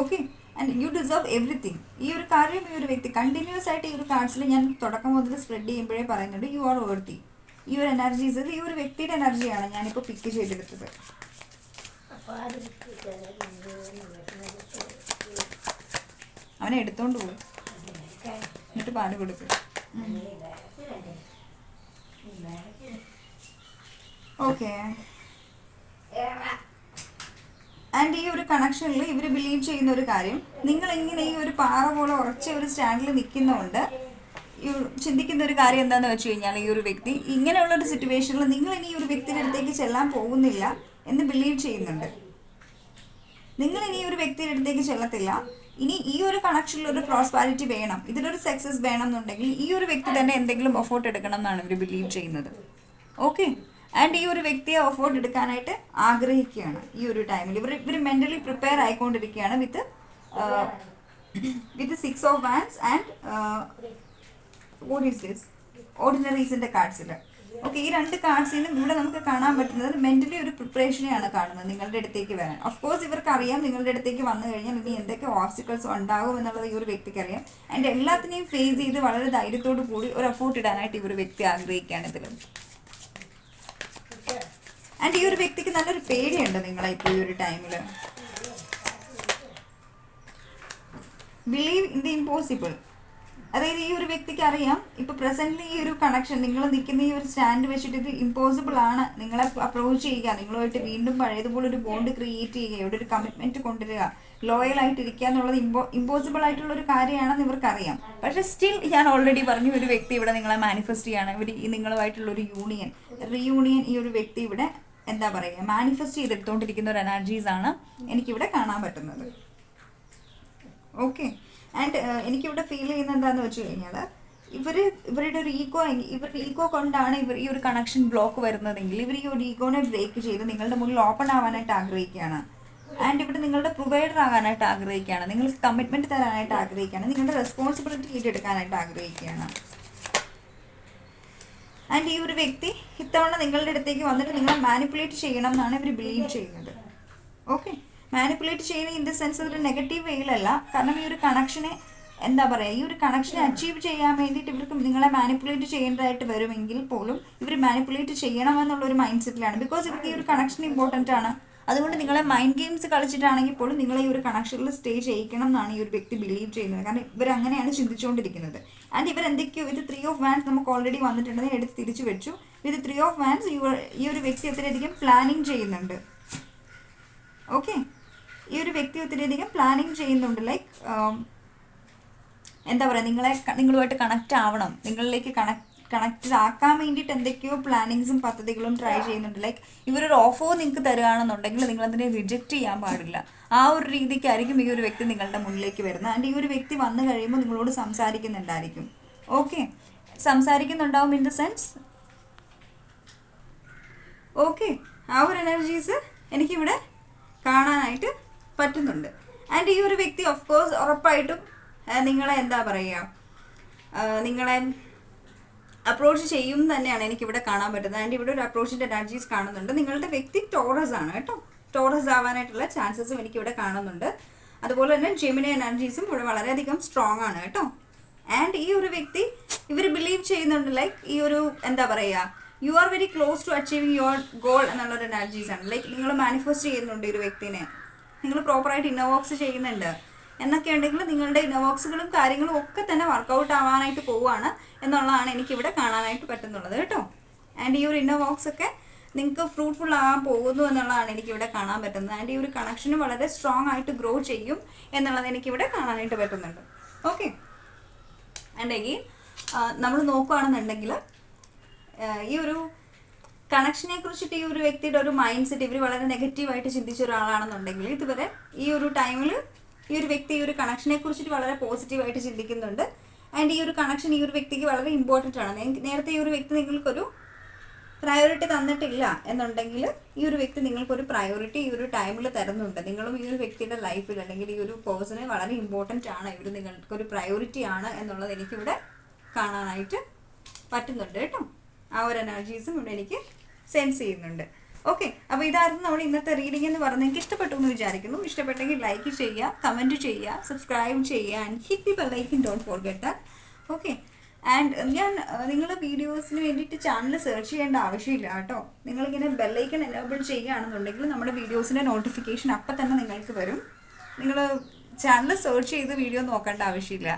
Okay and you deserve everything ഈ ഒരു കാര്യം ഈ ഒരു വ്യക്തി കണ്ടിന്യൂസ് ആയിട്ട് ഈ ഒരു കാർഡ്സിൽ ഞാൻ തുടക്കം മുതൽ സ്പ്രെഡ് ചെയ്യുമ്പോഴേ പറയുന്നുണ്ട് യു ആർ വർത്തി ഈ ഒരു എനർജീസ് ഈ ഒരു വ്യക്തിയുടെ എനർജിയാണ് ഞാനിപ്പോൾ പിക്ക് ചെയ്തെടുത്തത്. അവനെ എടുത്തോണ്ട് പോകും എന്നിട്ട് പാൽ കൊടുക്കും. ഓക്കെ ആൻഡ് ഈ ഒരു കണക്ഷനിൽ ഇവർ ബിലീവ് ചെയ്യുന്ന ഒരു കാര്യം നിങ്ങൾ ഇങ്ങനെ ഈ ഒരു പാറ പോലെ ഉറച്ച ഒരു സ്റ്റാൻഡിൽ നിൽക്കുന്നതുകൊണ്ട് ചിന്തിക്കുന്ന ഒരു കാര്യം എന്താണെന്ന് വെച്ച് കഴിഞ്ഞാൽ ഈ ഒരു വ്യക്തി ഇങ്ങനെയുള്ള ഒരു സിറ്റുവേഷനിൽ നിങ്ങൾ ഇനി ഈ ഒരു വ്യക്തിയുടെ അടുത്തേക്ക് ചെല്ലാൻ പോകുന്നില്ല എന്ന് ബിലീവ് ചെയ്യുന്നുണ്ട്. നിങ്ങൾ ഇനി ഒരു വ്യക്തിയുടെ അടുത്തേക്ക് ചെല്ലത്തില്ല. ഇനി ഈ ഒരു കണക്ഷനിൽ ഒരു പ്രോസ്പാരിറ്റി വേണം. ഇതിലൊരു സക്സസ് വേണം എന്നുണ്ടെങ്കിൽ ഈ ഒരു വ്യക്തി തന്നെ എന്തെങ്കിലും എഫോർട്ട് എടുക്കണം എന്നാണ് ഇവർ ബിലീവ് ചെയ്യുന്നത്. ഓക്കെ ആൻഡ് ഈ ഒരു വ്യക്തിയെ എഫോർട്ട് എടുക്കാനായിട്ട് ആഗ്രഹിക്കുകയാണ് ഈ ഒരു ടൈമിൽ ഇവർ ഇവർ മെന്റലി പ്രിപ്പയർ ആയിക്കൊണ്ടിരിക്കുകയാണ് with with six of wands and what is കാർഡ്സിൽ okay ഈ രണ്ട് കാർഡ്സിനും ഇവിടെ നമുക്ക് കാണാൻ പറ്റുന്നത് മെന്റലി ഒരു പ്രിപ്പറേഷനെയാണ് കാണുന്നത് നിങ്ങളുടെ അടുത്തേക്ക് വരാൻ. ഓഫ് കോഴ്സ് ഇവർക്ക് അറിയാം നിങ്ങളുടെ അടുത്തേക്ക് വന്നു കഴിഞ്ഞാൽ ഇനി എന്തൊക്കെ ഓബ്സ്റ്റിക്കൽസ് ഉണ്ടാകും എന്നുള്ളത് ഈ ഒരു വ്യക്തിക്ക് അറിയാം. ആൻഡ് എല്ലാത്തിനെയും ഫേസ് ചെയ്ത് വളരെ ധൈര്യത്തോടു കൂടി ഒരു എഫോർട്ട് ഇടാനായിട്ട് ഈ ഒരു വ്യക്തി ആഗ്രഹിക്കുകയാണ് ഇതിൽ ആൻഡ് ഈ ഒരു വ്യക്തിക്ക് നല്ലൊരു പേടിയുണ്ട് നിങ്ങളെ ഇപ്പോൾ ഈ ഒരു ടൈമിൽ ബിലീവ് ഇൻ ദി ഇമ്പോസിബിൾ അതായത് ഈ ഒരു വ്യക്തിക്ക് അറിയാം ഇപ്പൊ പ്രസന്റ്ലി ഈ ഒരു കണക്ഷൻ നിങ്ങൾ നിൽക്കുന്ന ഈ ഒരു സ്റ്റാൻഡ് വെച്ചിട്ട് ഇത് ഇമ്പോസിബിൾ ആണ്. നിങ്ങളെ അപ്രോച്ച് ചെയ്യുക നിങ്ങളുമായിട്ട് വീണ്ടും പഴയതുപോലെ ഒരു ബോണ്ട് ക്രിയേറ്റ് ചെയ്യുക ഇവിടെ ഒരു കമ്മിറ്റ്മെന്റ് കൊണ്ടുവരിക. ലോയൽ ആയിട്ട് ഇരിക്കുക എന്നുള്ളത് ഇമ്പോ ഇമ്പോസിബിൾ ആയിട്ടുള്ള ഒരു കാര്യമാണെന്ന് ഇവർക്കറിയാം. പക്ഷെ സ്റ്റിൽ ഞാൻ ഓൾറെഡി പറഞ്ഞു ഒരു വ്യക്തി ഇവിടെ നിങ്ങളെ മാനിഫെസ്റ്റ് ചെയ്യാണ്. ഇവർ നിങ്ങളുമായിട്ടുള്ള ഒരു യൂണിയൻ റീയൂണിയൻ ഈ ഒരു വ്യക്തി ഇവിടെ എന്താ പറയുക മാനിഫെസ്റ്റ് ചെയ്തെടുത്തോണ്ടിരിക്കുന്ന ഒരു എനർജീസ് ആണ് എനിക്കിവിടെ കാണാൻ പറ്റുന്നത്. ഓക്കെ ആൻഡ് എനിക്കിവിടെ ഫീൽ ചെയ്യുന്ന എന്താന്ന് വെച്ച് കഴിഞ്ഞാൽ ഇവർ ഇവരുടെ ഒരു ഈഗോ ഇവരുടെ ഈഗോ കൊണ്ടാണ് ഇവർ ഈ ഒരു കണക്ഷൻ ബ്ലോക്ക് വരുന്നതെങ്കിൽ ഇവർ ഈ ഒരു ഈഗോനെ ബ്രേക്ക് ചെയ്ത് നിങ്ങളുടെ മുന്നിൽ ഓപ്പൺ ആവാനായിട്ട് ആഗ്രഹിക്കുകയാണ്. ആൻഡ് ഇവിടെ നിങ്ങളുടെ പ്രൊവൈഡർ ആകാനായിട്ട് ആഗ്രഹിക്കുകയാണ്. നിങ്ങൾക്ക് കമ്മിറ്റ്മെന്റ് തരാനായിട്ട് ആഗ്രഹിക്കുകയാണ്. നിങ്ങളുടെ റെസ്പോൺസിബിലിറ്റി ഏറ്റെടുക്കാനായിട്ട് ആഗ്രഹിക്കുകയാണ്. ആൻഡ് ഈ ഒരു വ്യക്തി ഇത്തവണ നിങ്ങളുടെ അടുത്തേക്ക് വന്നിട്ട് നിങ്ങളെ മാനിപ്പുലേറ്റ് ചെയ്യണം എന്നാണ് ഇവർ ബിലീവ് ചെയ്യുന്നത്. ഓക്കെ മാനിപ്പുലേറ്റ് ചെയ്യുന്ന ഇൻ ദ സെൻസ് ഒരു നെഗറ്റീവ് വെയിലല്ല കാരണം ഈ ഒരു കണക്ഷനെ എന്താ പറയുക ഈ ഒരു കണക്ഷനെ അച്ചീവ് ചെയ്യാൻ വേണ്ടിയിട്ട് ഇവർക്ക് നിങ്ങളെ മാനിപ്പുലേറ്റ് ചെയ്യേണ്ടതായിട്ട് വരുമെങ്കിൽ പോലും ഇവർ മാനിപ്പുലേറ്റ് ചെയ്യണമെന്നുള്ള ഒരു മൈൻഡ് സെറ്റിലാണ് ബിക്കോസ് ഇവർക്ക് ഈ ഒരു കണക്ഷൻ ഇമ്പോർട്ടന്റ് ആണ്. അതുകൊണ്ട് നിങ്ങളെ മൈൻഡ് ഗെയിംസ് കളിച്ചിട്ടാണെങ്കിൽ പോലും നിങ്ങളെ ഈ ഒരു കണക്ഷനിൽ സ്റ്റേ ചെയ്യിക്കണം എന്നാണ് ഈ ഒരു വ്യക്തി ബിലീവ് ചെയ്യുന്നത്. കാരണം ഇവർ അങ്ങനെയാണ് ചിന്തിച്ചുകൊണ്ടിരിക്കുന്നത് ആൻഡ് ഇവർ എന്തൊക്കെയോ ഇത് ത്രീ ഓഫ് വാൻസ് നമുക്ക് ഓൾറെഡി വന്നിട്ടുണ്ടെങ്കിൽ എടുത്ത് തിരിച്ചു വെച്ചു. ഇത് ത്രീ ഓഫ് വാൻസ് ഈ ഒരു വ്യക്തി അത്രയധികം പ്ലാനിങ് ചെയ്യുന്നുണ്ട്. ഓക്കെ ഈ ഒരു വ്യക്തി ഒത്തിരിയധികം പ്ലാനിങ് ചെയ്യുന്നുണ്ട്. ലൈക്ക് എന്താ പറയുക നിങ്ങളെ നിങ്ങളുമായിട്ട് കണക്റ്റ് ആവണം. നിങ്ങളിലേക്ക് കണക്ട് കണക്റ്റഡ് ആക്കാൻ വേണ്ടിയിട്ട് എന്തൊക്കെയോ പ്ലാനിങ്സും പദ്ധതികളും ട്രൈ ചെയ്യുന്നുണ്ട്. ലൈക്ക് ഇവരൊരു ഓഫോ നിങ്ങൾക്ക് തരുകയാണെന്നുണ്ടെങ്കിൽ നിങ്ങൾ അതിനെ റിജക്റ്റ് ചെയ്യാൻ പാടില്ല. ആ ഒരു രീതിക്കായിരിക്കും ഈ ഒരു വ്യക്തി നിങ്ങളുടെ മുന്നിലേക്ക് വരുന്നത്. ആൻഡ് ഈ ഒരു വ്യക്തി വന്നു കഴിയുമ്പോൾ നിങ്ങളോട് സംസാരിക്കുന്നുണ്ടായിരിക്കും. ഓക്കെ സംസാരിക്കുന്നുണ്ടാവും ഇൻ ദ സെൻസ് ഓക്കെ ആ ഒരു എനർജീസ് എനിക്കിവിടെ കാണാനായിട്ട് പറ്റുന്നുണ്ട്. ആൻഡ് ഈ ഒരു വ്യക്തി ഓഫ് കോഴ്സ് ഉറപ്പായിട്ടും നിങ്ങളെ എന്താ പറയുക നിങ്ങളെ അപ്രോച്ച് ചെയ്യും തന്നെയാണ് എനിക്കിവിടെ കാണാൻ പറ്റുന്നത്. ആൻഡ് ഇവിടെ ഒരു അപ്രോച്ചിന്റെ എനർജീസ് കാണുന്നുണ്ട്. നിങ്ങളുടെ വ്യക്തി ടോറസ് ആണ് കേട്ടോ. ടോറസ് ആവാനായിട്ടുള്ള ചാൻസസും എനിക്കിവിടെ കാണുന്നുണ്ട്. അതുപോലെ തന്നെ ജെമിനി എനർജീസും ഇവിടെ വളരെയധികം സ്ട്രോങ് ആണ് കേട്ടോ. ആൻഡ് ഈ ഒരു വ്യക്തി ഇവർ ബിലീവ് ചെയ്യുന്നുണ്ട് ലൈക്ക് ഈ ഒരു എന്താ പറയുക you are very close to achieving your goal എന്നുള്ളൊരു എനർജീസ് ആണ്. ലൈക്ക് നിങ്ങൾ മാനിഫെസ്റ്റ് ചെയ്യുന്നുണ്ട് ഈ ഒരു വ്യക്തിനെ. നിങ്ങൾ പ്രോപ്പറായിട്ട് ഇന്നോവോക്സ് ചെയ്യുന്നുണ്ട്. എന്നൊക്കെ ഉണ്ടെങ്കിൽ നിങ്ങളുടെ ഇന്നോവോക്സുകളും കാര്യങ്ങളും ഒക്കെ തന്നെ വർക്കൗട്ട് ആവാനായിട്ട് പോവുകയാണ് എന്നുള്ളതാണ് എനിക്കിവിടെ കാണാനായിട്ട് പറ്റുന്നുള്ളത് കേട്ടോ. ആൻഡ് ഈ ഒരു ഇന്നോവോക്സ് ഒക്കെ നിങ്ങൾക്ക് ഫ്രൂട്ട്ഫുൾ ആകാൻ പോകുന്നു എന്നുള്ളതാണ് എനിക്കിവിടെ കാണാൻ പറ്റുന്നത്. ആൻഡ് ഈ ഒരു കണക്ഷൻ വളരെ സ്ട്രോങ് ആയിട്ട് ഗ്രോ ചെയ്യും എന്നുള്ളത് എനിക്കിവിടെ കാണാനായിട്ട് പറ്റുന്നുണ്ട്. ഓക്കെ ആൻഡ് എഗെയിൻ നമ്മൾ നോക്കുകയാണെന്നുണ്ടെങ്കിൽ ഈ ഒരു കണക്ഷനെ കുറിച്ചിട്ട് ഈ ഒരു വ്യക്തിയുടെ ഒരു മൈൻഡ് സെറ്റ് ഇവർ വളരെ നെഗറ്റീവായിട്ട് ചിന്തിച്ച ഒരാളാണെന്നുണ്ടെങ്കിൽ ഇതുവരെ ഈ ഒരു ടൈമിൽ ഈ ഒരു വ്യക്തി ഈ ഒരു കണക്ഷനെ കുറിച്ചിട്ട് വളരെ പോസിറ്റീവായിട്ട് ചിന്തിക്കുന്നുണ്ട് ആൻഡ് ഈ ഒരു കണക്ഷൻ ഈ ഒരു വ്യക്തിക്ക് വളരെ ഇമ്പോർട്ടന്റ് ആണ് നേരത്തെ ഈ ഒരു വ്യക്തി നിങ്ങൾക്കൊരു പ്രയോറിറ്റി തന്നിട്ടില്ല എന്നുണ്ടെങ്കിൽ ഈ ഒരു വ്യക്തി നിങ്ങൾക്കൊരു പ്രയോറിറ്റി ഈ ഒരു ടൈമിൽ തരുന്നുണ്ട് നിങ്ങളും ഈ ഒരു വ്യക്തിയുടെ ലൈഫിൽ അല്ലെങ്കിൽ ഈ ഒരു പേഴ്സണ് വളരെ ഇമ്പോർട്ടന്റ് ആണ് ഇവർ നിങ്ങൾക്കൊരു പ്രയോറിറ്റി ആണ് എന്നുള്ളത് എനിക്കിവിടെ കാണാനായിട്ട് പറ്റുന്നുണ്ട് കേട്ടോ ആ ഒരു എനർജീസും ഇവിടെ എനിക്ക് സെൻസ് ചെയ്യുന്നുണ്ട്. ഓക്കെ അപ്പോൾ ഇതായിരുന്നു നമ്മൾ ഇന്നത്തെ റീഡിംഗ് എന്ന് പറഞ്ഞത്. എനിക്ക് ഇഷ്ടപ്പെട്ടു എന്ന് വിചാരിക്കുന്നു. ഇഷ്ടപ്പെട്ടെങ്കിൽ ലൈക്ക് ചെയ്യുക കമന്റ് ചെയ്യുക സബ്സ്ക്രൈബ് ചെയ്യുക and hit the bell icon don't forget that okay and ഞാൻ നിങ്ങൾ വീഡിയോസിന് വേണ്ടിയിട്ട് ചാനൽ സെർച്ച് ചെയ്യേണ്ട ആവശ്യമില്ല കേട്ടോ. നിങ്ങളിങ്ങനെ ബെല്ലൈക്കൺ എനേബിൾ ചെയ്യുകയാണെന്നുണ്ടെങ്കിൽ നമ്മുടെ വീഡിയോസിന്റെ നോട്ടിഫിക്കേഷൻ അപ്പം തന്നെ നിങ്ങൾക്ക് വരും. നിങ്ങൾ ചാനൽ സെർച്ച് ചെയ്ത് വീഡിയോ നോക്കേണ്ട ആവശ്യമില്ല.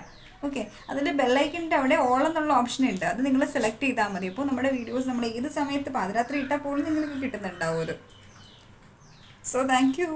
ഓക്കെ അതിന്റെ ബെല്ലൈക്കണിന്റെ അവിടെ ഓൾ എന്നുള്ള ഓപ്ഷൻ ഉണ്ട്. അത് നിങ്ങൾ സെലക്ട് ചെയ്താൽ മതി. അപ്പോൾ നമ്മുടെ വീഡിയോസ് നമ്മൾ ഏത് സമയത്ത് പാതിരാത്രി ഇട്ടാൽ പോലും നിങ്ങൾക്ക് കിട്ടുന്നുണ്ടാവും അത്. So thank you